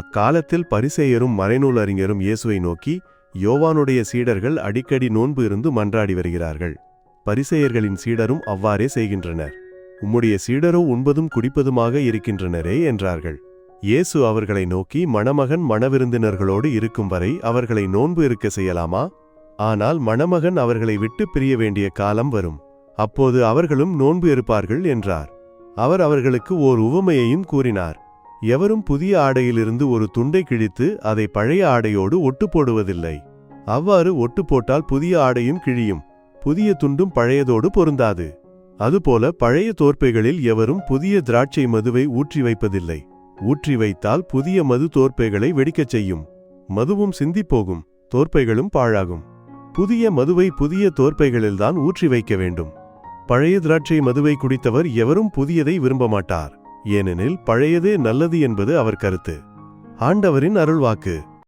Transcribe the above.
அக்காலத்தில் பரிசேயரும் மறைநூலறிஞரும் இயேசுவை நோக்கி யோவானுடைய சீடர்கள் அடிக்கடி நோன்பு இருந்து மன்றாடி வருகிறார்கள். பரிசேயர்களின் சீடரும் அவ்வாறே செய்கின்றனர். உம்முடைய சீடரோ உண்பதும் குடிப்பதுமாக இருக்கின்றனரே என்றார்கள். இயேசு அவர்களை நோக்கி மணமகன் மணவிருந்தினர்களோடு இருக்கும் வரை அவர்களை நோன்பு இருக்க செய்யலாமா? ஆனால் மணமகன் அவர்களை விட்டு பிரிய வேண்டிய காலம் வரும். அப்போது அவர்களும் நோன்பு இருப்பார்கள் என்றார். அவர் அவர்களுக்கு ஓர் உவமையையும் கூறினார். எவரும் புதிய ஆடையிலிருந்து ஒரு துண்டை கிழித்து அதை பழைய ஆடையோடு ஒட்டு போடுவதில்லை அவ்வாறு ஒட்டு போட்டால் புதிய ஆடையும் கிழியும் புதிய துண்டும் பழையதோடு பொருந்தாது. அதுபோல பழைய தோற்பைகளில் எவரும் புதிய திராட்சை மதுவை ஊற்றி வைப்பதில்லை. ஊற்றி வைத்தால் புதிய மது தோற்பைகளை வெடிக்கச் செய்யும். மதுவும் சிந்திப்போகும் தோற்பைகளும் பாழாகும். புதிய மதுவை புதிய தோற்பைகளில்தான் ஊற்றி வைக்க வேண்டும். பழைய திராட்சை மதுவை குடித்தவர் எவரும் புதியதை விரும்ப மாட்டார் ஏனெனில் பழையதே நல்லது என்பது அவர் கருத்து. ஆண்டவரின் அருள்வாக்கு.